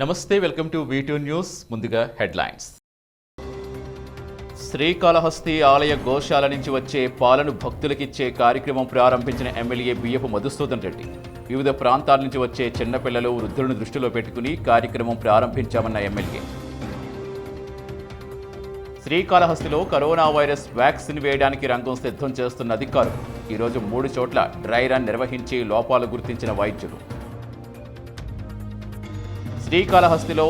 నమస్తే welcome to V two news ముందుగా headlines. Srikalahasti ఆలయ గోశాల నుంచి వచ్చే పాలను భక్తులకిచ్చే కార్యక్రమం ప్రారంభించిన ఎమ్మెల్యే బియ్యపు మధుసూదన్ రెడ్డి. వివిధ ప్రాంతాల నుంచి వచ్చే చిన్నపిల్లలు వృద్ధులను దృష్టిలో పెట్టుకుని కార్యక్రమం ప్రారంభించామన్న ఎమ్మెల్యే. శ్రీకాళహస్తిలో కరోనా వైరస్ వ్యాక్సిన్ వేయడానికి రంగం సిద్ధం చేస్తున్న అధికారులు. ఈరోజు మూడు చోట్ల డ్రై రన్ నిర్వహించి లోపాలు గుర్తించిన వైద్యులు. శ్రీకాళహస్తిలో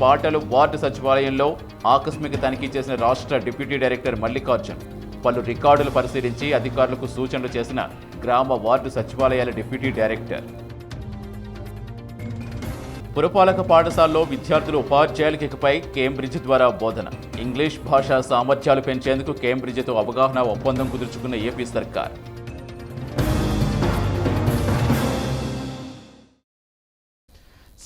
పాటలు వార్డు సచివాలయంలో ఆకస్మిక తనిఖీ చేసిన రాష్ట్ర డిప్యూటీ డైరెక్టర్ మల్లికార్జున్ పలు రికార్డులు పరిశీలించి అధికారులకు సూచనలు చేసిన గ్రామ వార్డు సచివాలయాల డిప్యూటీ డైరెక్టర్. పురపాలక పాఠశాలలో విద్యార్థులు ఉపాధ్యాయులకి ఇకపై కేంబ్రిడ్జ్ ద్వారా బోధన. ఇంగ్లీష్ భాషా సామర్థ్యాలు పెంచేందుకు కేంబ్రిడ్జ్తో అవగాహన ఒప్పందం కుదుర్చుకున్న ఏపీ సర్కార్.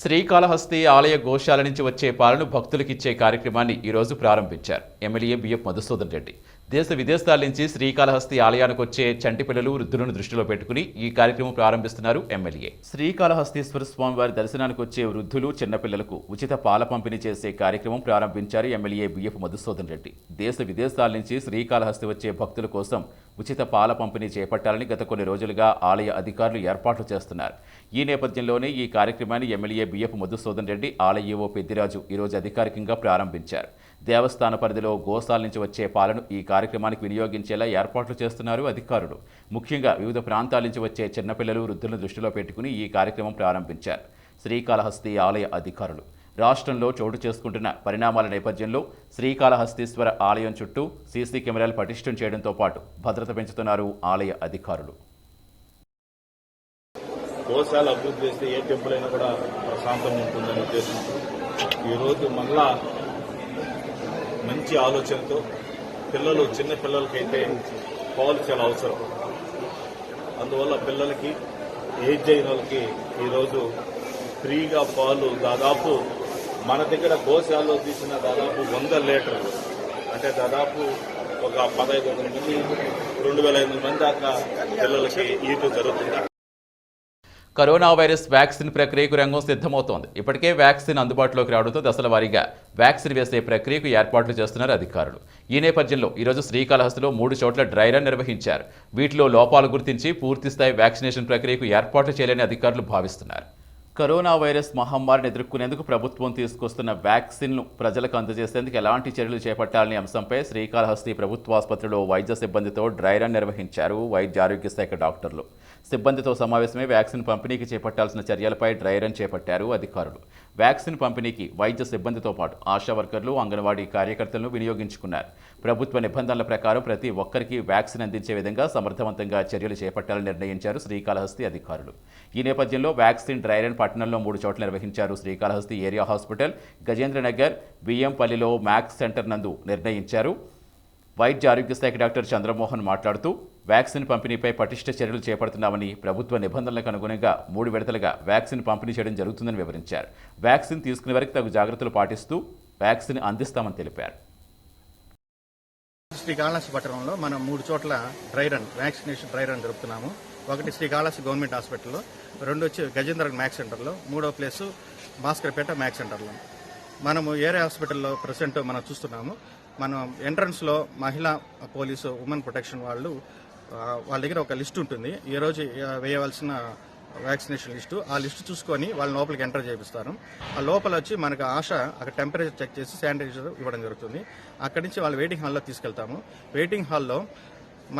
శ్రీకాళహస్తి ఆలయ గోశాల నుంచి వచ్చే పాలను భక్తులకిచ్చే కార్యక్రమాన్ని ఈరోజు ప్రారంభించారు. MLA BF Madhusudan Reddy. దేశ విదేశాల నుంచి శ్రీకాళహస్తి ఆలయానికి వచ్చే చంటి పిల్లలు వృద్ధులను దృష్టిలో పెట్టుకుని ఈ కార్యక్రమం ప్రారంభిస్తున్నారు ఎమ్మెల్యే. శ్రీకాళహస్తీశ్వర స్వామివారి దర్శనానికి వచ్చే వృద్ధులు చిన్నపిల్లలకు ఉచిత పాల పంపిణీ చేసే కార్యక్రమం ప్రారంభించారు ఎమ్మెల్యే బిఎఫ్ మధుసూదన్ రెడ్డి. దేశ విదేశాల నుంచి శ్రీకాళహస్తి వచ్చే భక్తుల కోసం ఉచిత పాల పంపిణీ చేపట్టాలని గత కొన్ని రోజులుగా ఆలయ అధికారులు ఏర్పాట్లు చేస్తున్నారు. ఈ నేపథ్యంలోనే ఈ కార్యక్రమాన్ని ఎమ్మెల్యే బిఎఫ్ మధుసూదన్ రెడ్డి ఆలయ ఈవో పెద్దిరాజు ఈరోజు అధికారికంగా ప్రారంభించారు. దేవస్థాన పరిధిలో గోశాల నుంచి వచ్చే పాలను ఈ కార్యక్రమానికి వినియోగించేలా ఏర్పాట్లు చేస్తున్నారు అధికారులు. ముఖ్యంగా వివిధ ప్రాంతాల నుంచి వచ్చే చిన్నపిల్లలు వృద్ధులను దృష్టిలో పెట్టుకుని ఈ కార్యక్రమం ప్రారంభించారు. శ్రీకాళహస్తి ఆలయ అధికారులు. రాష్ట్రంలో చోటు చేసుకుంటున్న పరిణామాల నేపథ్యంలో శ్రీకాళహస్తీశ్వర ఆలయం చుట్టూ సీసీ కెమెరాలు పటిష్టం చేయడంతో పాటు భద్రత పెంచుతున్నారు ఆలయ అధికారులు. గోశాల అభివృద్ధి చేస్తే ఏ టెంపుల్ అయినా కూడా ప్రశాంతంగా ఉంటుందని ఉద్దేశంతో ఈరోజు మళ్ళా మంచి ఆలోచనతో పిల్లలు చిన్న పిల్లలకైతే పాలు చాలా అవసరం. అందువల్ల పిల్లలకి ఏజ్ అయిన వాళ్ళకి ఈరోజు ఫ్రీగా పాలు దాదాపు మన దగ్గర గోశాలలో తీసిన దాదాపు వంద లీటర్లు. అంటే దాదాపు ఒక పదహైదు వందల మంది రెండు వేల ఐదు మంది దాకా పిల్లలకి ఈటు జరుగుతుంది. కరోనా వైరస్ వ్యాక్సిన్ ప్రక్రియకు రంగం సిద్ధమవుతోంది. ఇప్పటికే వ్యాక్సిన్ అందుబాటులోకి రావడంతో దశల వారీగా వ్యాక్సిన్ వేసే ప్రక్రియకు ఏర్పాట్లు చేస్తున్నారు అధికారులు. ఈ నేపథ్యంలో ఈరోజు శ్రీకాళహస్తిలో మూడు చోట్ల డ్రై రన్ నిర్వహించారు. వీటిలో లోపాలు గుర్తించి పూర్తిస్థాయి వ్యాక్సినేషన్ ప్రక్రియకు ఏర్పాట్లు చేయాలని అధికారులు భావిస్తున్నారు. కరోనా వైరస్ మహమ్మారిని ఎదుర్కొనేందుకు ప్రభుత్వం తీసుకొస్తున్న వ్యాక్సిన్ను ప్రజలకు అందజేసేందుకు ఎలాంటి చర్యలు చేపట్టాలనే అంశంపై శ్రీకాళహస్తి ప్రభుత్వాసుపత్రిలో వైద్య సిబ్బందితో డ్రై రన్ నిర్వహించారు వైద్య ఆరోగ్య శాఖ డాక్టర్లు. సిబ్బందితో సమావేశమై వ్యాక్సిన్ పంపిణీకి చేపట్టాల్సిన చర్యలపై డ్రై రన్ చేపట్టారు అధికారులు. వ్యాక్సిన్ పంపిణీకి వైద్య సిబ్బందితో పాటు ఆశా వర్కర్లు అంగన్వాడీ కార్యకర్తలను వినియోగించుకున్నారు. ప్రభుత్వ నిబంధనల ప్రకారం ప్రతి ఒక్కరికి వ్యాక్సిన్ అందించే విధంగా సమర్థవంతంగా చర్యలు చేపట్టాలని నిర్ణయించారు శ్రీకాళహస్తి అధికారులు. ఈ నేపథ్యంలో వ్యాక్సిన్ డ్రై రన్ పట్టణంలో మూడు చోట్ల నిర్వహించారు శ్రీకాళహస్తి ఏరియా హాస్పిటల్ గజేంద్రనగర్ బియ్యంపల్లిలో మ్యాక్స్ సెంటర్ నందు నిర్ణయించారు. వైద్య ఆరోగ్య శాఖ డాక్టర్ చంద్రమోహన్ మాట్లాడుతూ వ్యాక్సిన్ పంపిణీపై పటిష్ట చర్యలు చేపడుతున్నామని ప్రభుత్వ నిబంధనలకు అనుగుణంగా మూడు విడతలుగా వ్యాక్సిన్ పంపిణీ చేయడం జరుగుతుందని వివరించారు. వ్యాక్సిన్ తీసుకునే వరకు తగు జాగ్రత్తలు పాటిస్తూ వ్యాక్సిన్ అందిస్తామని తెలిపారు. శ్రీకాళహస్తి పట్టణంలో మనం మూడు చోట్ల dry run vaccination dry run జరుపుతున్నాము. ఒకటి శ్రీకాళహస్తి గవర్నమెంట్ హాస్పిటల్లో రెండు వచ్చి గజేంద్ర మ్యాక్స్ సెంటర్లో మూడో ప్లేస్ భాస్కర్పేట మ్యాక్స్ సెంటర్లో. మనము ఏరే హాస్పిటల్లో ప్రజెంట్ మనం చూస్తున్నాము. మనం ఎంట్రన్స్లో మహిళా పోలీసు ఉమెన్ ప్రొటెక్షన్ వాళ్ళు వాళ్ళ దగ్గర ఒక లిస్ట్ ఉంటుంది. ఈ రోజు వేయవలసిన వ్యాక్సినేషన్ లిస్టు. ఆ లిస్ట్ చూసుకొని వాళ్ళ లోపలికి ఎంటర్ చేపిస్తారు. ఆ లోపల వచ్చి మనకు ఆశ అక్కడ టెంపరేచర్ చెక్ చేసి శానిటైజర్ ఇవ్వడం జరుగుతుంది. అక్కడి నుంచి వాళ్ళు వెయిటింగ్ హాల్లో తీసుకెళ్తాము. వెయిటింగ్ హాల్లో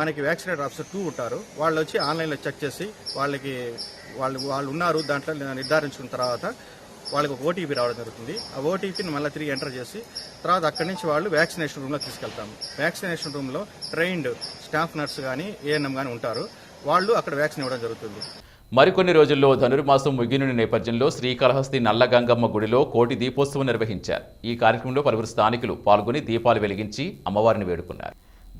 మనకి వ్యాక్సినేటర్ ఆఫీసర్ టూ ఉంటారు. వాళ్ళు వచ్చి ఆన్లైన్లో చెక్ చేసి వాళ్ళకి వాళ్ళు వాళ్ళు ఉన్నారు దాంట్లో నిర్ధారించుకున్న తర్వాత వాళ్ళకి ఒక ఓటీపీ రావడం జరుగుతుంది. ఆ ఓటీపీని మళ్ళీ తిరిగి ఎంటర్ చేసి తర్వాత అక్కడి నుంచి వాళ్ళు వ్యాక్సినేషన్ రూమ్లో తీసుకెళ్తాము. వ్యాక్సినేషన్ రూమ్లో ట్రైన్డ్ స్టాఫ్ నర్స్ కానీ ఏఎన్ఎం కానీ ఉంటారు. వాళ్ళు అక్కడ వ్యాక్సిన్ ఇవ్వడం జరుగుతుంది. మరికొన్ని రోజుల్లో ధనుర్మాసం ముగినుని నేపథ్యంలో శ్రీకాళహస్తి నల్లగంగమ్మ గుడిలో కోటి దీపోత్సవం నిర్వహించారు. ఈ కార్యక్రమంలో పలువురు స్థానికులు పాల్గొని దీపాలు వెలిగించి అమ్మవారిని వేడుకున్నారు.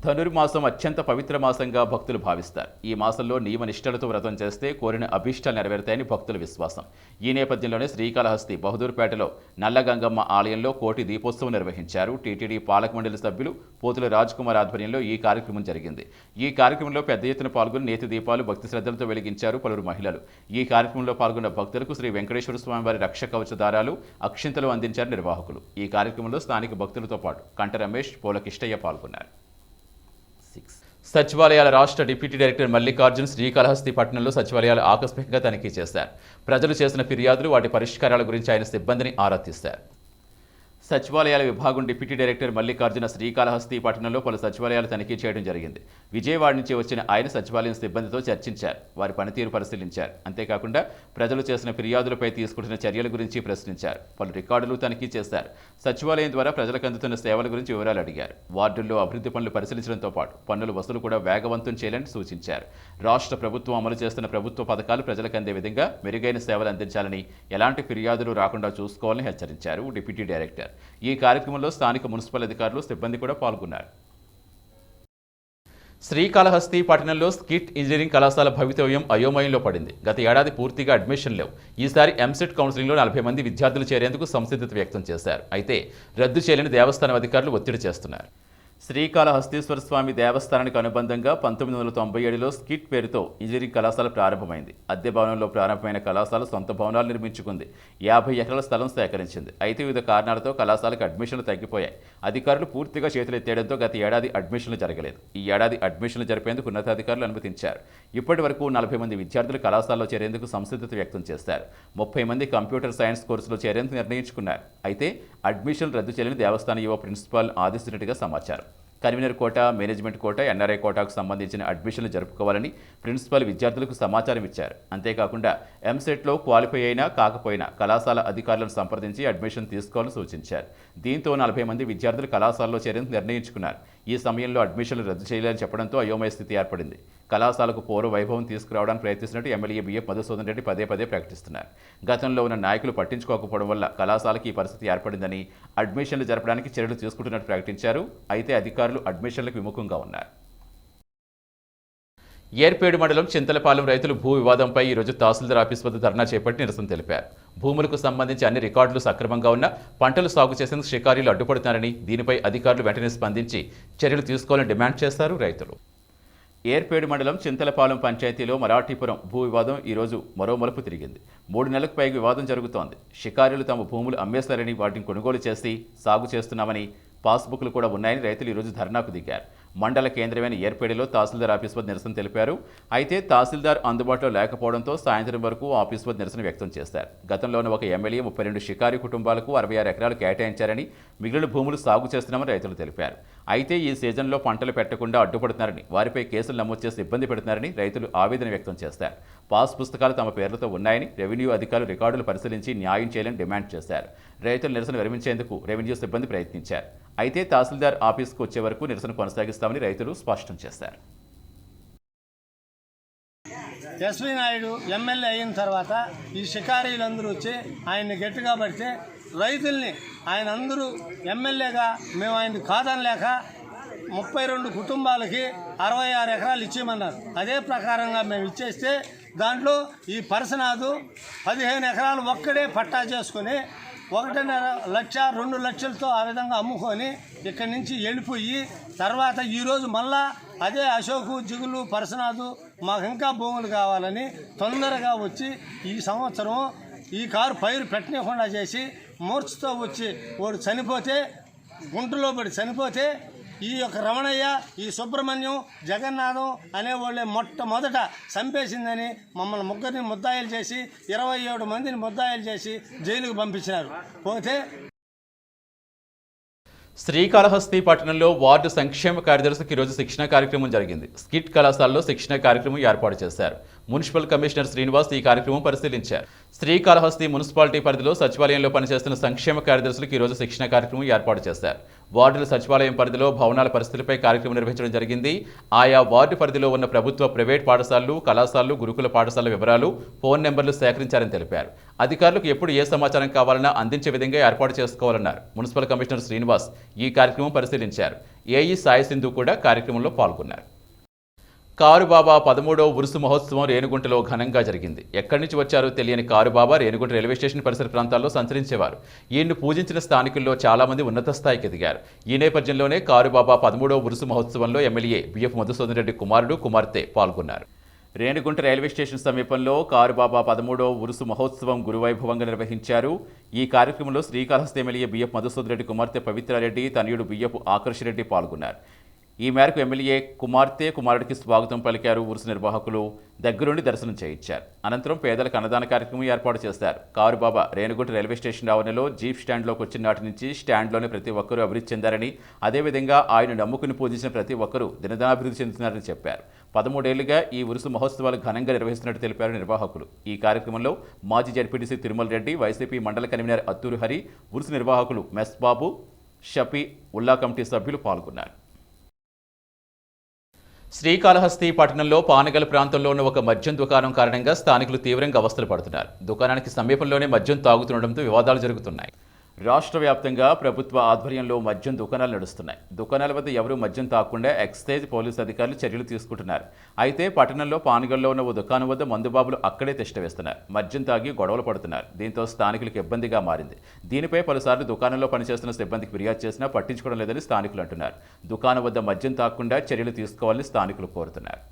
ధనుర్మాసం అత్యంత పవిత్ర మాసంగా భక్తులు భావిస్తారు. ఈ మాసంలో నియమ నిష్టలతో వ్రతం చేస్తే కోరిన అభీష్టాలు నెరవేరుతాయని భక్తుల విశ్వాసం. ఈ నేపథ్యంలోనే శ్రీకాళహస్తి బహదూర్పేటలో నల్లగంగమ్మ ఆలయంలో కోటి దీపోత్సవం నిర్వహించారు. టీటీడీ పాలక మండలి సభ్యులు పోతుల రాజ్ కుమార్ ఆధ్వర్యంలో ఈ కార్యక్రమం జరిగింది. ఈ కార్యక్రమంలో పెద్ద ఎత్తున పాల్గొని నేతి దీపాలు భక్తి శ్రద్ధలతో వెలిగించారు పలువురు మహిళలు. ఈ కార్యక్రమంలో పాల్గొన్న భక్తులకు శ్రీ వెంకటేశ్వర స్వామి వారి రక్ష కవచ దారాలు అక్షింతలు అందించారు నిర్వాహకులు. ఈ కార్యక్రమంలో స్థానిక భక్తులతో పాటు కంట రమేష్ పోల కిష్టయ్య పాల్గొన్నారు. సచివాలయాల రాష్ట్ర డిప్యూటీ డైరెక్టర్ మల్లికార్జున్ శ్రీకాళహస్తి పట్టణంలో సచివాలయాలు ఆకస్మికంగా తనిఖీ చేశారు. ప్రజలు చేసిన ఫిర్యాదులు వాటి పరిష్కారాల గురించి ఆయన సిబ్బందిని ఆరా తీశారు. సచివాలయాల విభాగం డిప్యూటీ డైరెక్టర్ మల్లికార్జున శ్రీకాళహస్తి పట్టణంలో పలు సచివాలయాలు తనిఖీ చేయడం జరిగింది. విజయవాడ నుంచి వచ్చిన ఆయన సచివాలయం సిబ్బందితో చర్చించారు. వారి పనితీరు పరిశీలించారు. అంతేకాకుండా ప్రజలు చేసిన ఫిర్యాదులపై తీసుకుంటున్న చర్యల గురించి ప్రశ్నించారు. పలు రికార్డులు తనిఖీ చేశారు. సచివాలయం ద్వారా ప్రజలకు అందుతున్న సేవల గురించి వివరాలు అడిగారు. వార్డుల్లో అభివృద్ధి పనులు పరిశీలించడంతో పాటు పన్నుల వసూలు కూడా వేగవంతం చేయాలని సూచించారు. రాష్ట్ర ప్రభుత్వం అమలు చేస్తున్న ప్రభుత్వ పథకాలు ప్రజలకు అందే విధంగా మెరుగైన సేవలు అందించాలని ఎలాంటి ఫిర్యాదులు రాకుండా చూసుకోవాలని హెచ్చరించారు డిప్యూటీ డైరెక్టర్. ఈ కార్యక్రమంలో స్థానిక మున్సిపల్ అధికారులు సిబ్బంది కూడా పాల్గొన్నారు. శ్రీకాళహస్తి పట్టణంలో స్కిట్ ఇంజనీరింగ్ కళాశాల భవితవ్యం అయోమయంలో పడింది. గత ఏడాది పూర్తిగా అడ్మిషన్ లేవు. ఈసారి ఎంసెట్ కౌన్సిలింగ్లో నలభై మంది విద్యార్థులు చేరేందుకు సంసిద్ధత వ్యక్తం చేశారు. అయితే రద్దు చేయలేని దేవస్థానం అధికారులు ఒత్తిడి చేస్తున్నారు. శ్రీకాళహస్తీశ్వర స్వామి దేవస్థానానికి అనుబంధంగా పంతొమ్మిది వందల తొంభై ఏడులో స్కిట్ పేరుతో ఇంజనీరింగ్ కళాశాల ప్రారంభమైంది. అద్దె భవనంలో ప్రారంభమైన కళాశాల సొంత భవనాలు నిర్మించుకుంది. యాభై ఎకరాల స్థలం సేకరించింది. అయితే వివిధ కారణాలతో కళాశాలకు అడ్మిషన్లు తగ్గిపోయాయి. అధికారులు పూర్తిగా చేతులెత్తేయడంతో గత ఏడాది అడ్మిషన్లు జరగలేదు. ఈ ఏడాది అడ్మిషన్లు జరిపేందుకు ఉన్నతాధికారులు అనుమతించారు. ఇప్పటి వరకు నలభై మంది విద్యార్థులు కళాశాలలో చేరేందుకు సంసిద్ధత వ్యక్తం చేశారు. ముప్పై మంది కంప్యూటర్ సైన్స్ కోర్సులో చేరేందుకు నిర్ణయించుకున్నారు. అయితే అడ్మిషన్ రద్దు చేయాలని దేవస్థాన యువ ప్రిన్సిపాల్ ఆదేశించినట్టుగా సమాచారం. Convener quota management quota NRI కోటాకు సంబంధించిన అడ్మిషన్లు జరుపుకోవాలని ప్రిన్సిపల్ విద్యార్థులకు సమాచారం ఇచ్చారు. అంతేకాకుండా ఎంసెట్లో క్వాలిఫై అయినా కాకపోయినా కళాశాల అధికారులను సంప్రదించి అడ్మిషన్ తీసుకోవాలని సూచించారు. దీంతో నలభై మంది విద్యార్థులు కళాశాలలో చేరేందుకు నిర్ణయించుకున్నారు. ఈ సమయంలో అడ్మిషన్లు రద్దు చేయాలని చెప్పడంతో అయోమయ స్థితి ఏర్పడింది. కళాశాలకు పూర్వ వైభవం తీసుకురావడానికి ప్రయత్నిస్తున్నట్టు MLA B F Madhusudan Reddy పదే పదే ప్రకటిస్తున్నారు. గతంలో ఉన్న నాయకులు పట్టించుకోకపోవడం వల్ల కళాశాలకి ఈ పరిస్థితి ఏర్పడిందని అడ్మిషన్లు జరపడానికి చర్యలు తీసుకుంటున్నట్టు ప్రకటించారు. అయితే అధికారులు అడ్మిషన్లకు విముఖంగా ఉన్నారు. ఏర్పేడు మండలం చింతలపాలెం రైతులు భూ వివాదంపై ఈరోజు తహసీల్దార్ ఆఫీస్ వద్ద ధర్నా చేపట్టి నిరసన తెలిపారు. భూములకు సంబంధించి అన్ని రికార్డులు సక్రమంగా ఉన్న పంటలు సాగు చేసేందుకు షికారీలు అడ్డుపడుతున్నారని దీనిపై అధికారులు వెంటనే స్పందించి చర్యలు తీసుకోవాలని డిమాండ్ చేశారు రైతులు. ఏర్పేడు మండలం చింతలపాలెం పంచాయతీలో మరాఠీపురం భూ వివాదం ఈరోజు మరో మలుపు తిరిగింది. మూడు నెలలకు పైగా వివాదం జరుగుతోంది. షికారులు తమ భూములు అమ్మేస్తారని వాటిని కొనుగోలు చేసి సాగు చేస్తున్నామని పాస్బుక్లు కూడా ఉన్నాయని రైతులు ఈరోజు ధర్నాకు దిగారు. మండల కేంద్రమైన ఏర్పేడిలో తహసీల్దార్ ఆఫీస్ వద్ద నిరసన తెలిపారు. అయితే తహసీల్దార్ అందుబాటులో లేకపోవడంతో సాయంత్రం వరకు ఆఫీస్ వద్ద నిరసన వ్యక్తం చేశారు. గతంలోనే ఒక ఎమ్మెల్యే ముప్పై రెండు షికారి కుటుంబాలకు అరవై ఆరు ఎకరాలు కేటాయించారని మిగిలిన భూములు సాగు చేస్తున్నామని రైతులు తెలిపారు. అయితే ఈ సీజన్లో పంటలు పెట్టకుండా అడ్డుపడుతున్నారని వారిపై కేసులు నమోదు చేసి ఇబ్బంది పెడుతున్నారని రైతులు ఆవేదన వ్యక్తం చేశారు. పాస్ పుస్తకాలు తమ పేర్లతో ఉన్నాయని రెవెన్యూ అధికారులు రికార్డులు పరిశీలించి న్యాయం చేయాలని డిమాండ్ చేశారు. రైతులు నిరసన విరమించేందుకు రెవెన్యూ సిబ్బంది ప్రయత్నించారు. అయితే తహసీల్దార్ ఆఫీస్కు వచ్చే వరకు నిరసన కొనసాగిస్తామని రైతులు స్పష్టం చేశారు. ఎస్వి నాయుడు ఎమ్మెల్యే అయిన తర్వాత ఈ షికారీలందరూ వచ్చి ఆయన్ని గట్టిగా పడితే రైతుల్ని ఆయన అందరూ ఎమ్మెల్యేగా మేము ఆయన కాదనలేక ముప్పై రెండు కుటుంబాలకి అరవై ఆరు ఎకరాలు ఇచ్చేయమన్నారు. అదే ప్రకారంగా మేము ఇచ్చేస్తే దాంట్లో ఈ పరసనాథు పదిహేను ఎకరాలు ఒక్కడే పట్టా చేసుకుని ఒకటిన్నర లక్ష రెండు లక్షలతో ఆ విధంగా అమ్ముకొని ఇక్కడి నుంచి వెళ్ళిపోయి తర్వాత ఈరోజు మళ్ళా అదే అశోకు జిగులు పరసనాథు మాకు ఇంకా భూములు కావాలని తొందరగా వచ్చి ఈ సంవత్సరం ఈ కారు పైరు పెట్టనివ్వకుండా చేసి మూర్ఛతో వచ్చి వాడు చనిపోతే గుంటలో పడి చనిపోతే ఈ యొక్క రమణయ్య ఈ సుబ్రహ్మణ్యం జగన్నాథం అనేవాళ్ళే మొట్టమొదట చంపేసిందని మమ్మల్ని ముగ్గురిని ముద్దాయిలు చేసి ఇరవై ఏడు మందిని ముద్దాయిలు చేసి జైలుకు పంపించినారు. పోతే శ్రీకాళహస్తి పట్టణంలో వార్డు సంక్షేమ కార్యదర్శికి ఈరోజు శిక్షణ కార్యక్రమం జరిగింది. స్కిట్ కళాశాలలో శిక్షణ కార్యక్రమం ఏర్పాటు చేశారు. మున్సిపల్ కమిషనర్ శ్రీనివాస్ ఈ కార్యక్రమం పరిశీలించారు. శ్రీకాళహస్తి మున్సిపాలిటీ పరిధిలో సచివాలయంలో పనిచేస్తున్న సంక్షేమ కార్యదర్శులకు ఈరోజు శిక్షణ కార్యక్రమం ఏర్పాటు చేశారు. వార్డుల సచివాలయం పరిధిలో భవనాల పరిస్థితులపై కార్యక్రమం నిర్వహించడం జరిగింది. ఆయా వార్డు పరిధిలో ఉన్న ప్రభుత్వ ప్రైవేట్ పాఠశాలలు కళాశాలలు గురుకుల పాఠశాల వివరాలు ఫోన్ నెంబర్లు సేకరించారని తెలిపారు. అధికారులకు ఎప్పుడు ఏ సమాచారం కావాలన్నా అందించే విధంగా ఏర్పాటు చేసుకోవాలన్నారు. మున్సిపల్ కమిషనర్ శ్రీనివాస్ ఈ కార్యక్రమం పరిశీలించారు. ఏఈ సాయి సింధు కూడా కార్యక్రమంలో పాల్గొన్నారు. కారుబాబా పదమూడో ఉరుసు మహోత్సవం రేణుగుంటలో ఘనంగా జరిగింది. ఎక్కడి నుంచి వచ్చారో తెలియని కారుబాబా రేణుగుంట రైల్వే స్టేషన్ పరిసర ప్రాంతాల్లో సంచరించేవారు. ఈయన్ను పూజించిన స్థానికుల్లో చాలామంది ఉన్నత స్థాయికి ఎదిగారు. ఈ నేపథ్యంలోనే కారుబాబా పదమూడో ఉరుసు మహోత్సవంలో ఎమ్మెల్యే బిఎఫ్ మధుసూదన్ రెడ్డి కుమారుడు కుమార్తె పాల్గొన్నారు. రేణుగుంట రైల్వే స్టేషన్ సమీపంలో కారుబాబా పదమూడో ఉరుసు మహోత్సవం గురువైభవంగా నిర్వహించారు. ఈ కార్యక్రమంలో శ్రీకాళహస్తి ఎమ్మెల్యే బిఎఫ్ మధుసూదన్ రెడ్డి కుమార్తె పవిత్రారెడ్డి తనయుడు బిఎఫ్ ఆకర్షరెడ్డి పాల్గొన్నారు. ఈ మేరకు ఎమ్మెల్యే కుమార్తె కుమారుడికి స్వాగతం పలికారు ఉరుసు నిర్వాహకులు దగ్గరుండి దర్శనం చేయించారు. అనంతరం పేదలకు అన్నదాన కార్యక్రమం ఏర్పాటు చేశారు. కారుబాబా రేణుగుంట రైల్వే స్టేషన్ ఆవరణలో జీప్ స్టాండ్లోకి వచ్చిన నాటి నుంచి స్టాండ్లోని ప్రతి ఒక్కరూ అభివృద్ధి చెందారని అదేవిధంగా ఆయన నమ్ముకుని పూజించిన ప్రతి ఒక్కరూ దినదినాభివృద్ధి చెందుతున్నారని చెప్పారు. పదమూడేళ్ళుగా ఈ ఉరుసు మహోత్సవాలు ఘనంగా నిర్వహిస్తున్నట్టు తెలిపారు నిర్వాహకులు. ఈ కార్యక్రమంలో మాజీ జడ్పీటీసీ తిరుమల రెడ్డి వైసీపీ మండల కన్వీనర్ అత్తూరు హరి ఉరుసు నిర్వాహకులు మెస్ బాబు షఫీ ఉల్లా కమిటీ సభ్యులు పాల్గొన్నారు. శ్రీకాళహస్తి పట్టణంలో పానగల్ ప్రాంతంలో ఉన్న ఒక మద్యం దుకాణం కారణంగా స్థానికులు తీవ్రంగా అవస్థలు పడుతున్నారు. దుకాణానికి సమీపంలోనే మద్యం తాగుతుండటంతో వివాదాలు జరుగుతున్నాయి. రాష్ట్ర వ్యాప్తంగా ప్రభుత్వ ఆధ్వర్యంలో మద్యం దుకాణాలు నడుస్తున్నాయి. దుకాణాల వద్ద ఎవరూ మద్యం తాకుండా ఎక్సైజ్ పోలీసు అధికారులు చర్యలు తీసుకుంటున్నారు. అయితే పట్టణంలో పానగల్లో ఉన్న ఓ దుకాణం వద్ద మందుబాబులు అక్కడే తిష్టవేస్తున్నారు మద్యం తాగి గొడవలు పడుతున్నారు. దీంతో స్థానికులకు ఇబ్బందిగా మారింది. దీనిపై పలుసార్లు దుకాణంలో పనిచేస్తున్న సిబ్బందికి ఫిర్యాదు చేసినా పట్టించుకోవడం లేదని స్థానికులు అంటున్నారు. దుకాణం వద్ద మద్యం తాకుండా చర్యలు తీసుకోవాలని స్థానికులు కోరుతున్నారు.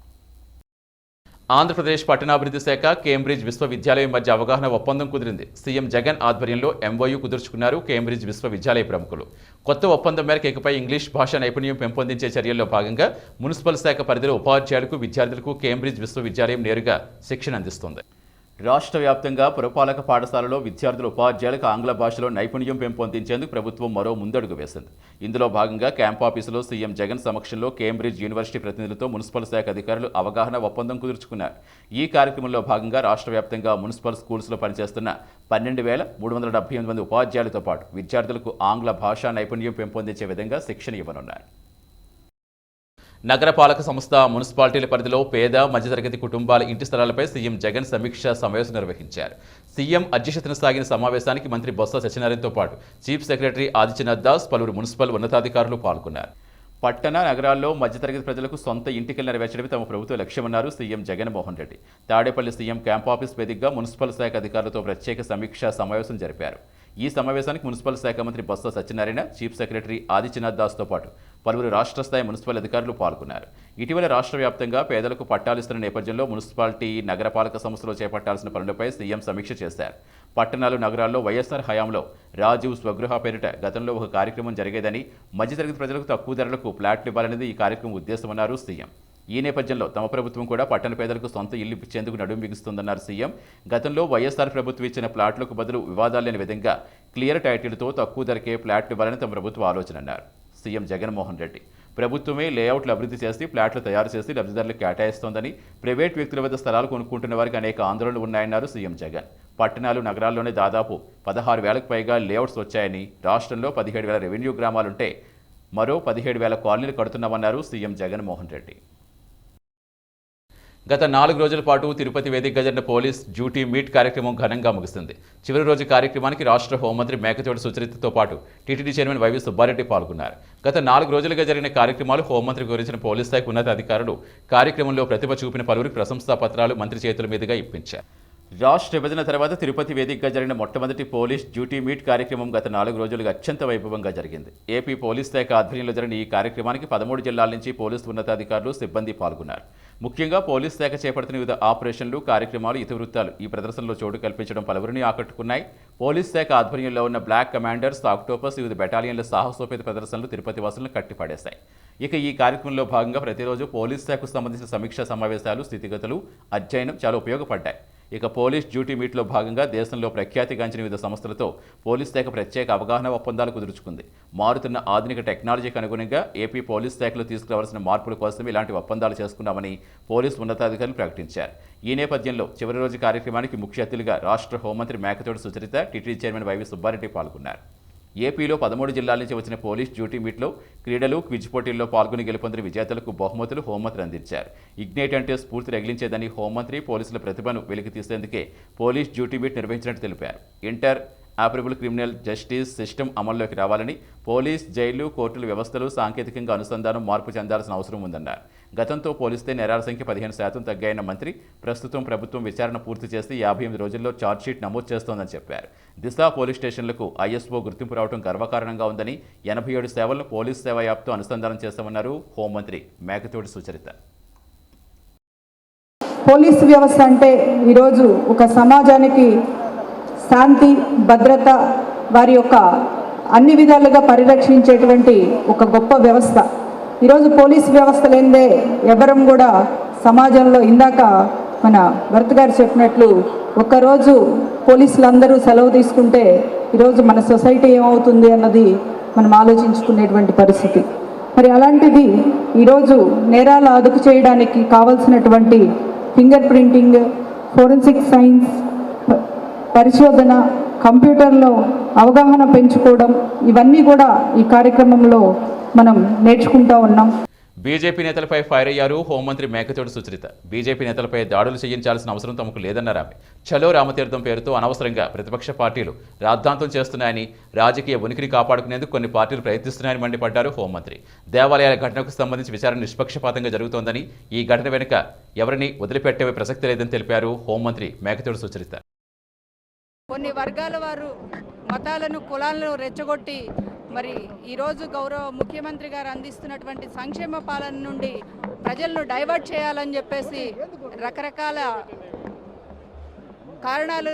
ఆంధ్రప్రదేశ్ పట్టణాభివృద్ధి శాఖ కేంబ్రిడ్జ్ విశ్వవిద్యాలయం మధ్య అవగాహన ఒప్పందం కుదిరింది. సీఎం జగన్ ఆధ్వర్యంలో ఎంఓయూ కుదుర్చుకున్నారు కేంబ్రిడ్జ్ విశ్వవిద్యాలయ ప్రముఖులు. కొత్త ఒప్పందం మేరకు ఇకపై ఇంగ్లీష్ భాష నైపుణ్యం పెంపొందించే చర్యల్లో భాగంగా మున్సిపల్ శాఖ పరిధిలో ఉపాధ్యాయులకు విద్యార్థులకు కేంబ్రిడ్జ్ విశ్వవిద్యాలయం నేరుగా శిక్షణ అందిస్తుంది. రాష్ట్ర వ్యాప్తంగా పురపాలక పాఠశాలలో విద్యార్థుల ఉపాధ్యాయులకు ఆంగ్ల భాషలో నైపుణ్యం పెంపొందించేందుకు ప్రభుత్వం మరో ముందడుగు వేసింది. ఇందులో భాగంగా క్యాంప్ ఆఫీసులో సీఎం జగన్ సమక్షంలో కేంబ్రిడ్జ్ యూనివర్సిటీ ప్రతినిధులతో మున్సిపల్ శాఖ అధికారులు అవగాహన ఒప్పందం కుదుర్చుకున్నారు. ఈ కార్యక్రమంలో భాగంగా రాష్ట్ర వ్యాప్తంగా మున్సిపల్ స్కూల్స్లో పనిచేస్తున్న పన్నెండు వేల మూడు వందల డెబ్బై ఎనిమిది మంది ఉపాధ్యాయులతో పాటు విద్యార్థులకు ఆంగ్ల భాషా నైపుణ్యం పెంపొందించే విధంగా శిక్షణ ఇవ్వనున్నారు. నగరపాలక సంస్థ మున్సిపాలిటీల పరిధిలో పేద మధ్యతరగతి కుటుంబాల ఇంటి స్థలాలపై సీఎం జగన్ సమీక్ష సమావేశం నిర్వహించారు. సీఎం అధ్యక్షతన సాగిన సమావేశానికి మంత్రి బొత్స సత్యనారాయణతో పాటు చీఫ్ సెక్రటరీ ఆదిత్యనాథ్ దాస్ పలువురు మున్సిపల్ ఉన్నతాధికారులు పాల్గొన్నారు. పట్టణ నగరాల్లో మధ్యతరగతి ప్రజలకు సొంత ఇంటికలు నెరవేర్చడమే తమ ప్రభుత్వ లక్ష్యమన్నారు CM Jaganmohan Reddy. Tadepalli CM camp office వేదికగా మున్సిపల్ శాఖ అధికారులతో ప్రత్యేక సమీక్ష సమావేశం జరిపారు. ఈ సమావేశానికి మున్సిపల్ శాఖ మంత్రి బొత్స సత్యనారాయణ చీఫ్ సెక్రటరీ ఆదిత్యనాథ్ దాస్తో పాటు పలువురు రాష్ట్ర స్థాయి మున్సిపల్ అధికారులు పాల్గొన్నారు. ఇటీవల రాష్ట్ర వ్యాప్తంగా పేదలకు పట్టాలిస్తున్న నేపథ్యంలో మున్సిపాలిటీ నగరపాలక సంస్థలో చేపట్టాల్సిన పనులపై సీఎం సమీక్ష చేశారు. పట్టణాలు నగరాల్లో వైఎస్ఆర్ హయాంలో రాజీవ్ స్వగృహ పేరిట గతంలో ఒక కార్యక్రమం జరిగేదని మధ్యతరగతి ప్రజలకు తక్కువ ధరలకు ఫ్లాట్లు ఇవ్వాలనేది ఈ కార్యక్రమం ఉద్దేశమన్నారు సీఎం. ఈ నేపథ్యంలో తమ ప్రభుత్వం కూడా పట్టణ పేదలకు సొంత ఇల్లు ఇచ్చేందుకు నడుం బిగిస్తుందన్నారు సీఎం. గతంలో వైఎస్ఆర్ ప్రభుత్వం ఇచ్చిన ప్లాట్లకు బదులు వివాదాలు లేని విధంగా క్లియర్ టైటిల్తో తక్కువ ధరకే ఫ్లాట్లు ఇవ్వాలని తమ ప్రభుత్వ ఆలోచన అన్నారు సీఎం జగన్మోహన్ రెడ్డి. ప్రభుత్వమే లేఅవుట్లు అభివృద్ధి చేసి ప్లాట్లు తయారు చేసి లబ్ధిదారులకు కేటాయిస్తోందని ప్రైవేట్ వ్యక్తుల వద్ద స్థలాలు కొనుక్కుంటున్న వారికి అనేక ఆందోళనలు ఉన్నాయన్నారు సీఎం జగన్. పట్టణాలు నగరాల్లోనే దాదాపు పదహారు వేలకు పైగా లేఅవుట్స్ వచ్చాయని రాష్ట్రంలో పదిహేడు వేల రెవెన్యూ గ్రామాలుంటే మరో పదిహేడు వేల కాలనీలు కడుతున్నామన్నారు సీఎం జగన్మోహన్ రెడ్డి. గత నాలుగు రోజుల పాటు తిరుపతి వేదికగా జరిగిన పోలీస్ డ్యూటీ మీట్ కార్యక్రమం ఘనంగా ముగిసింది చివరి రోజు కార్యక్రమానికి రాష్ట్ర హోంమంత్రి మేకతోటి సుచరితతో పాటు టీటీడీ చైర్మన్ వైవి సుబ్బారెడ్డి పాల్గొన్నారు. గత నాలుగు రోజులుగా జరిగిన కార్యక్రమాలు హోంమంత్రి గురించిన పోలీస్ శాఖ ఉన్నతాధికారులు కార్యక్రమంలో ప్రతిభ చూపిన పలువురికి ప్రశంసా పత్రాలు మంత్రి చేతుల మీదుగా ఇప్పించారు. రాష్ట్ర విభజన తర్వాత తిరుపతి వేదికగా జరిగిన మొట్టమొదటి పోలీస్ డ్యూటీ మీట్ కార్యక్రమం గత నాలుగు రోజులుగా అత్యంత వైభవంగా జరిగింది. ఏపీ పోలీస్ శాఖ ఆధ్వర్యంలో జరిగిన ఈ కార్యక్రమానికి పదమూడు జిల్లాల నుంచి పోలీసు ఉన్నతాధికారులు సిబ్బంది పాల్గొన్నారు. ముఖ్యంగా పోలీస్ శాఖ చేపడుతున్న వివిధ ఆపరేషన్లు కార్యక్రమాలు ఇతివృత్తాలు ఈ ప్రదర్శనలో చోటు కల్పించడం పలువురిని ఆకట్టుకున్నాయి. పోలీస్ శాఖ ఆధ్వర్యంలో ఉన్న బ్లాక్ కమాండర్స్ ఆక్టోపస్ వివిధ బెటాలియన్ల సాహసోపేత ప్రదర్శనలు తిరుపతి వాసులను కట్టిపడేశాయి. ఇక ఈ కార్యక్రమంలో భాగంగా ప్రతిరోజు పోలీస్ శాఖకు సంబంధించిన సమీక్షా సమావేశాలు స్థితిగతులు అధ్యయనం చాలా ఉపయోగపడ్డాయి. ఇక పోలీస్ డ్యూటీ మీట్లో భాగంగా దేశంలో ప్రఖ్యాతిగాంచిన వివిధ సంస్థలతో పోలీస్ శాఖ ప్రత్యేక అవగాహన ఒప్పందాలు కుదుర్చుకుంది. మారుతున్న ఆధునిక టెక్నాలజీకి అనుగుణంగా ఏపీ పోలీస్ శాఖలో తీసుకురావాల్సిన మార్పుల కోసం ఇలాంటి ఒప్పందాలు చేసుకున్నామని పోలీస్ ఉన్నతాధికారులు ప్రకటించారు. ఈ నేపథ్యంలో చివరి రోజు కార్యక్రమానికి ముఖ్య అతిథులుగా రాష్ట్ర హోంమంత్రి Mekathoti Sucharitha TTD chairman YV Subba Reddy పాల్గొన్నారు. ఏపీలో పదమూడు జిల్లాల నుంచి వచ్చిన పోలీస్ డ్యూటీ మీట్లో క్రీడలు క్విజ్ పోటీల్లో పాల్గొని గెలుపొందిన విజేతలకు బహుమతులు హోంమంత్రి అందించారు. ఇగ్నైట్ అంటే స్ఫూర్తి రగిలించేదని హోంమంత్రి పోలీసుల ప్రతిభను వెలికి తీసేందుకే పోలీస్ డ్యూటీ మీట్ నిర్వహించినట్టు తెలిపారు. Interoperable criminal justice system అమల్లోకి రావాలని పోలీస్ జైలు కోర్టుల వ్యవస్థలు సాంకేతికంగా అనుసంధానం మార్పు చెందాల్సిన అవసరం ఉందన్నారు. గతంతో పోలిస్తే నేరాల సంఖ్య పదిహేను శాతం తగ్గాయన్న మంత్రి ప్రస్తుతం ప్రభుత్వం విచారణ పూర్తి చేసి యాభై ఎనిమిది రోజుల్లో ఛార్జ్షీట్ నమోదు చేస్తోందని చెప్పారు. దిశ పోలీస్ స్టేషన్లకు ఐఎస్ఓ గుర్తింపు రావడం గర్వకారణంగా ఉందని ఎనభై ఏడు సేవలను పోలీస్ సేవా యాప్తో అనుసంధానం చేస్తామన్నారు హోంమంత్రి మేకతోటి సుచరిత. పోలీసు వ్యవస్థ అంటే ఈరోజు ఒక సమాజానికి శాంతి భద్రత వారి యొక్క అన్ని విధాలుగా పరిరక్షించేటువంటి ఒక గొప్ప వ్యవస్థ. ఈరోజు పోలీస్ వ్యవస్థ లేనిదే ఎవరం కూడా సమాజంలో ఇందాక మన భరత్ గారు చెప్పినట్లు ఒక్కరోజు పోలీసులందరూ సెలవు తీసుకుంటే ఈరోజు మన సొసైటీ ఏమవుతుంది అన్నది మనం ఆలోచించుకునేటువంటి పరిస్థితి. మరి అలాంటిది ఈరోజు నేరాలు అదుపు చేయడానికి కావలసినటువంటి ఫింగర్ ప్రింటింగ్ ఫోరెన్సిక్ సైన్స్ పరిశోధన కంప్యూటర్లో అవగాహన పెంచుకోవడం ఇవన్నీ కూడా ఈ కార్యక్రమంలో మనం నేర్చుకుంటా ఉన్నాం. బీజేపీ నేతలపై ఫైర్ అయ్యారు హోంమంత్రి మేకతోటి సుచరిత. బీజేపీ నేతలపై దాడులు చేయించాల్సిన అవసరం తమకు లేదన్నారు ఆమె. చలో రామతీర్థం పేరుతో అనవసరంగా ప్రతిపక్ష పార్టీలు రాద్ధాంతం చేస్తున్నాయని రాజకీయ ఉనికిని కాపాడుకునేందుకు కొన్ని పార్టీలు ప్రయత్నిస్తున్నాయని మండిపడ్డారు హోంమంత్రి. దేవాలయాల ఘటనకు సంబంధించి విచారణ నిష్పక్షపాతంగా జరుగుతోందని ఈ ఘటన వెనుక ఎవరిని వదిలిపెట్టే ప్రసక్తి లేదని తెలిపారు హోంమంత్రి మేకతోటి సుచరిత. కొన్ని వర్గాల వారు మతాలను కులాలను రెచ్చగొట్టి మరి ఈరోజు గౌరవ ముఖ్యమంత్రి గారు అందిస్తున్నటువంటి సంక్షేమ పాలన నుండి ప్రజలను డైవర్ట్ చేయాలని చెప్పేసి రకరకాల కారణాలు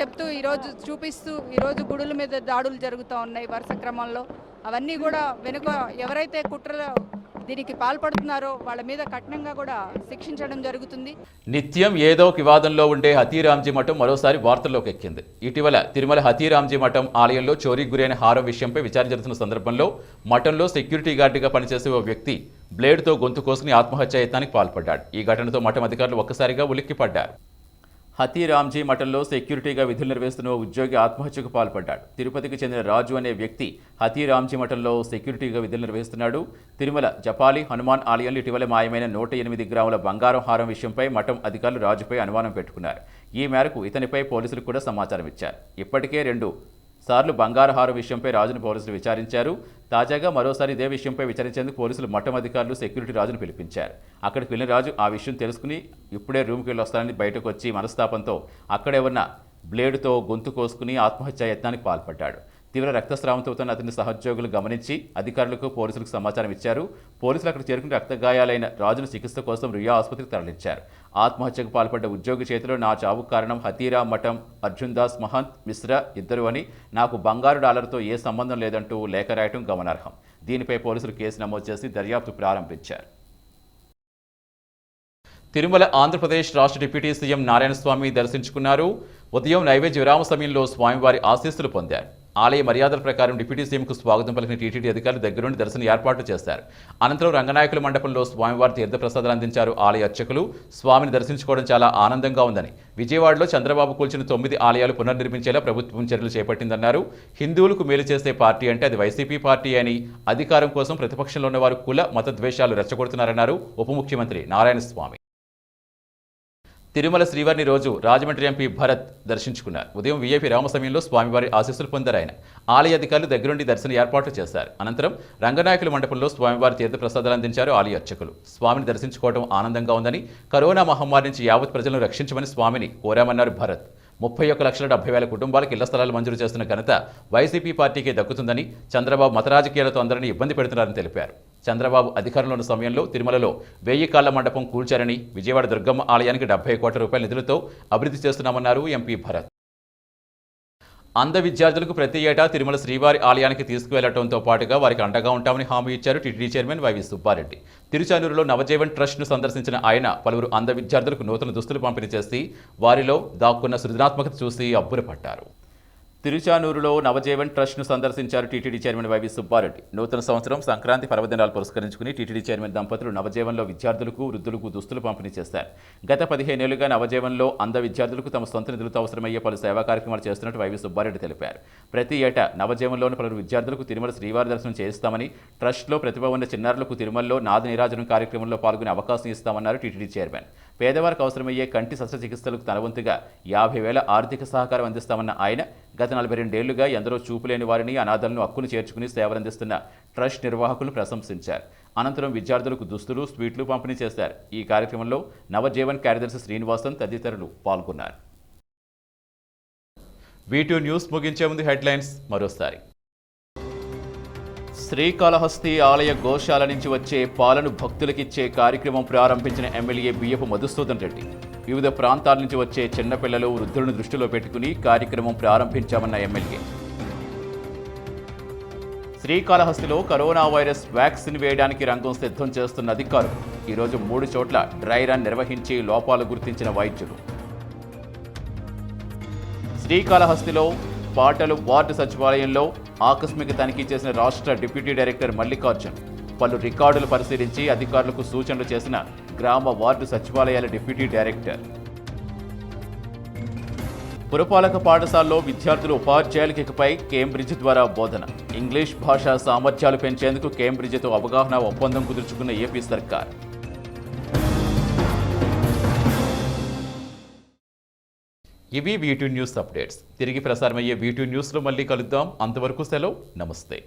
చెప్తూ ఈరోజు చూపిస్తూ ఈరోజు గుడుల మీద దాడులు జరుగుతూ ఉన్నాయి వరుస క్రమంలో. అవన్నీ కూడా వెనుక ఎవరైతే కుట్రలో దీనికి పాల్పడుతున్నారో వాళ్ళ మీద కఠినంగా కూడా శిక్షించడం జరుగుతుంది. నిత్యం ఏదో ఒక వివాదంలో ఉండే హతీరాంజీ మఠం మరోసారి వార్తల్లోకి ఎక్కింది. ఇటీవల తిరుమల హతీరాంజీ మఠం ఆలయంలో చోరీకి గురైన హారం విషయంపై విచారణ జరుగుతున్న సందర్భంలో మఠంలో సెక్యూరిటీ గార్డుగా పనిచేసే ఓ వ్యక్తి బ్లేడ్తో గొంతు కోసుకుని ఆత్మహత్యాయత్నానికి పాల్పడ్డాడు. ఈ ఘటనతో మఠం అధికారులు ఒక్కసారిగా ఉలిక్కిపడ్డారు. హతీరామ్జీ మఠంలో సెక్యూరిటీగా విధులు నిర్వహిస్తున్న ఉద్యోగి ఆత్మహత్యకు పాల్పడ్డాడు. తిరుపతికి చెందిన రాజు అనే వ్యక్తి హతీరామ్జీ మఠంలో సెక్యూరిటీగా విధులు నిర్వహిస్తున్నాడు. తిరుమల జపాలి హనుమాన్ ఆలయంలో ఇటీవల మాయమైన నూట ఎనిమిది గ్రాముల బంగారం హారం విషయంపై మఠం అధికారులు రాజుపై అనుమానం పెట్టుకున్నారు. ఈ మేరకు ఇతనిపై పోలీసులు కూడా సమాచారం ఇచ్చారు ఇప్పటికే రెండు సార్లు బంగారహారం విషయంపై రాజును పోలీసులు విచారించారు. తాజాగా మరోసారి ఇదే విషయంపై విచారించేందుకు పోలీసులు మఠమధికారులు సెక్యూరిటీ రాజును పిలిపించారు. అక్కడికి వెళ్ళిన రాజు ఆ విషయం తెలుసుకుని ఇప్పుడే రూమ్కి వెళ్ళి వస్తానని బయటకు వచ్చి మనస్తాపంతో అక్కడే ఉన్న బ్లేడుతో గొంతు కోసుకుని ఆత్మహత్యా యత్నానికి పాల్పడ్డాడు. తీవ్ర రక్తస్రావంతో ఉన్న అతని సహోద్యోగులు గమనించి అధికారులకు పోలీసులకు సమాచారం ఇచ్చారు. పోలీసులు అక్కడ చేరుకుని రక్తగాయాలైన రాజును చికిత్స కోసం రియా ఆసుపత్రికి తరలించారు. ఆత్మహత్యకు పాల్పడ్డ ఉద్యోగి చేతిలో నా చావుకు కారణం హతీరా మఠం అర్జున్ దాస్ మహంత్ మిశ్రా ఇద్దరు అని నాకు బంగారు డాలర్తో ఏ సంబంధం లేదంటూ లేఖ రాయటం గమనార్హం. దీనిపై పోలీసులు కేసు నమోదు చేసి దర్యాప్తు ప్రారంభించారు. తిరుమల ఆంధ్రప్రదేశ్ రాష్ట్ర డిప్యూటీ సీఎం నారాయణస్వామి దర్శించుకున్నారు. ఉదయం నైవేద్య విరామ సమయంలో స్వామివారి ఆశీస్సులు పొందారు. ఆలయ మర్యాదల ప్రకారం డిప్యూటీ సీఎంకు స్వాగతం పలికిన టీటీడీ అధికారులు దగ్గరుండి దర్శన ఏర్పాట్లు చేశారు. అనంతరం రంగనాయకుల మండపంలో స్వామివారి తీర్థప్రసాదాలు అందించారు ఆలయ అర్చకులు. స్వామిని దర్శించుకోవడం చాలా ఆనందంగా ఉందని. విజయవాడలో చంద్రబాబు కూల్చిన తొమ్మిది ఆలయాలు పునర్నిర్మించేలా ప్రభుత్వం చర్యలు చేపట్టిందన్నారు. హిందువులకు మేలు చేసే పార్టీ అంటే అది వైసీపీ పార్టీ అని అధికారం కోసం ప్రతిపక్షంలో ఉన్నవారు కుల మత ద్వేషాలు రెచ్చగొడుతున్నారన్నారు ఉప ముఖ్యమంత్రి నారాయణస్వామి. తిరుమల శ్రీవారిని రోజు రాజమండ్రి ఎంపీ భరత్ దర్శించుకున్నారు. ఉదయం వీఐపీ రామ సమయంలో స్వామివారి ఆశీస్సులు పొందారు ఆయన ఆలయ అధికారులు దగ్గరుండి దర్శన ఏర్పాట్లు చేశారు. అనంతరం రంగనాయకుల మండపంలో స్వామివారి తీర్థప్రసాదాలు అందించారు ఆలయ అర్చకులు. స్వామిని దర్శించుకోవడం ఆనందంగా ఉందని కరోనా మహమ్మారి నుంచి యావత్ ప్రజలను రక్షించమని స్వామిని కోరామన్నారు భరత్. ముప్పై ఒక్క లక్షల డెబ్బై వేల కుటుంబాలకు ఇళ్ళ స్థలాలు మంజూరు చేస్తున్న ఘనత వైసీపీ పార్టీకే దక్కుతుందని చంద్రబాబు మత రాజకీయాలతో అందరినీ ఇబ్బంది పెడుతున్నారని తెలిపారు. చంద్రబాబు అధికారంలో ఉన్న సమయంలో తిరుమలలో వెయ్యి కాళ్ళ మండపం కూల్చారని విజయవాడ దుర్గమ్మ ఆలయానికి డెబ్బై కోట్ల రూపాయల నిధులతో అభివృద్ధి చేస్తున్నామన్నారు ఎంపీ భరత్. అంధ విద్యార్థులకు ప్రతి ఏటా తిరుమల శ్రీవారి ఆలయానికి తీసుకువెళ్ళడంతో పాటుగా వారికి అండగా ఉంటామని హామీ ఇచ్చారు TTD chairman Y V Subbareddy. తిరుచానూరులో Navajeevan ట్రస్ట్ను సందర్శించిన ఆయన పలువురు అంధ విద్యార్థులకు నూతన దుస్తులు పంపిణీ చేసి వారిలో దాక్కున్న సృజనాత్మకత చూసి అబ్బురపడ్డారు. తిరుచానూరులో నవజీవన్ ట్రస్ట్ను సందర్శించారు టీటీడీ చైర్మన్ వైవి సుబ్బారెడ్డి. నూతన సంవత్సరం సంక్రాంతి పర్వదినాలు పురస్కరించుకుని టీటీడీ చైర్మన్ దంపతులు నవజీవన్లో విద్యార్థులకు వృద్ధులకు దుస్తులు పంపిణీ చేశారు గత పదిహేనేళ్ళుగా నవజీవన్లో అంద విద్యార్థులకు తమ సొంత నిధులతో అవసరమయ్యే పలు సేవా కార్యక్రమాలు చేస్తున్నట్టు వైవి సుబ్బారెడ్డి తెలిపారు. ప్రతి ఏటా నవజీవన్లోని పలువురు విద్యార్థులకు తిరుమల శ్రీవారి దర్శనం చేయిస్తామని ట్రస్ట్లో ప్రతిభ ఉన్న చిన్నారులకు తిరుమలలో నాద నీరాజనం కార్యక్రమంలో పాల్గొనే అవకాశం ఇస్తామన్నారు టీటీడీ చైర్మన్. పేదవారికి అవసరమయ్యే కంటి శస్త్రచికిత్సలకు తనవంతుగా యాభై వేల ఆర్థిక సహకారం అందిస్తామన్న ఆయన గత నలభై రెండేళ్ళుగా ఎందరో చూపులేని వారిని అనాథలను హక్కును చేర్చుకుని సేవలందిస్తున్న ట్రస్ట్ నిర్వాహకులను ప్రశంసించారు. అనంతరం విద్యార్థులకు దుస్తులు స్వీట్లు పంపిణీ చేశారు. ఈ కార్యక్రమంలో నవజీవన్ కార్యదర్శి శ్రీనివాసన్ తదితరులు పాల్గొన్నారు. వీటూ న్యూస్ ముగించే ముందు హెడ్లైన్స్ మరోసారి. శ్రీకాళహస్తి ఆలయ గోశాల నుంచి వచ్చే పాలను భక్తులకిచ్చే కార్యక్రమం ప్రారంభించిన ఎమ్మెల్యే బియ్యపు మధుసూదన్ రెడ్డి. వివిధ ప్రాంతాల నుంచి వచ్చే చిన్నపిల్లలు వృద్ధులను దృష్టిలో పెట్టుకుని కార్యక్రమం ప్రారంభించామన్న ఎమ్మెల్యే. శ్రీకాళహస్తిలో కరోనా వైరస్ వ్యాక్సిన్ వేయడానికి రంగం సిద్ధం చేస్తున్న అధికారులు. ఈరోజు మూడు చోట్ల డ్రై రన్ నిర్వహించి లోపాలు గుర్తించిన వైద్యులు. శ్రీకాళహస్తిలో పాటలు వార్డు సచివాలయంలో ఆకస్మిక తనిఖీ చేసిన రాష్ట్ర డిప్యూటీ డైరెక్టర్ మల్లికార్జున్. పలు రికార్డులు పరిశీలించి అధికారులకు సూచనలు చేసిన గ్రామ వార్డు సచివాలయాల డిప్యూటీ డైరెక్టర్. పురపాలక పాఠశాలలో విద్యార్థులు ఉపాధ్యాయులకు ఇకపై కేంబ్రిడ్జ్ ద్వారా బోధన. ఇంగ్లీష్ భాషా సామర్థ్యాలు పెంచేందుకు కేంబ్రిడ్జ్తో అవగాహన ఒప్పందం కుదుర్చుకున్న ఏపీ సర్కార్. ఇవి వీటూ న్యూస్ అప్డేట్స్ తిరిగి ప్రసారమయ్యే వీటి న్యూస్లో మళ్ళీ కలుద్దాం. అంతవరకు సెలవు. నమస్తే.